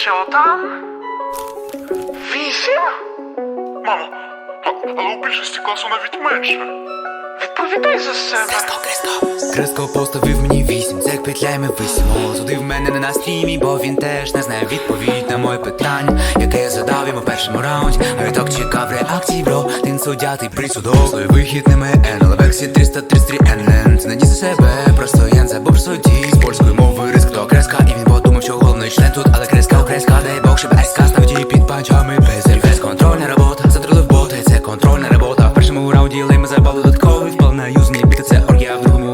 Що там? Вісім? Мамо, а- але у більшості класу навіть менше. Відповідай за себе. Креско поставив мені вісім, це як петлями висимо Судив мене не на стрімі, бо він теж не знає відповідь на моє питання, яке я задав йому в першому раунді. А відтак чекав реакції, бро, він судятий присудок Свій вихід не мене, але вексі 333 НН Це не за себе, просто ян забув суді З польської мови риск то креска І він подумав, що головний член тут, але її під панчами без рефлекс Контрольна робота, затрулив боти, це контрольна робота. В першому раунді лейми забали додатковий Впал на юзний біти, це оргія В другому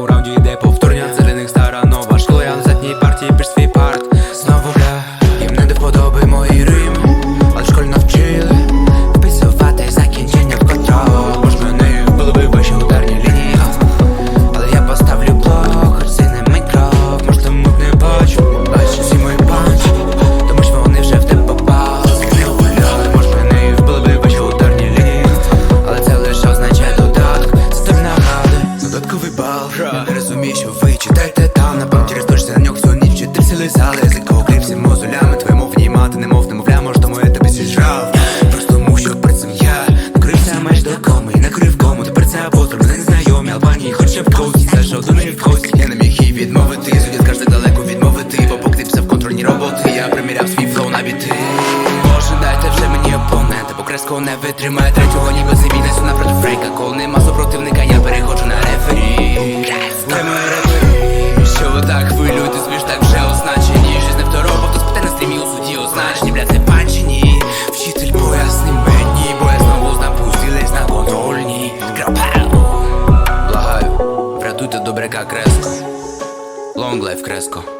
не розумію, що ви читаєте там Напевно через точці на нього всю ніч ти всі лизали язик окрився мозолями Твоє мовні мати, немов немовля Може тому я тебе зіжрав. Просто тому, що перед цим я Накрився меж до коми і накрив кому. Тепер це апостол, мене незнайомі Албанії, хоча б коуті Зайшов до неї в гості Я не міг їй відмовити Судять каже далеко відмовити Бо поки ти писав контрольні роботи Я приміряв свій флоу на біти. Боже, дайте вже мені опонента Бо креско не витримає третього ніби зимі Несу напроти супротивника Long life Кresco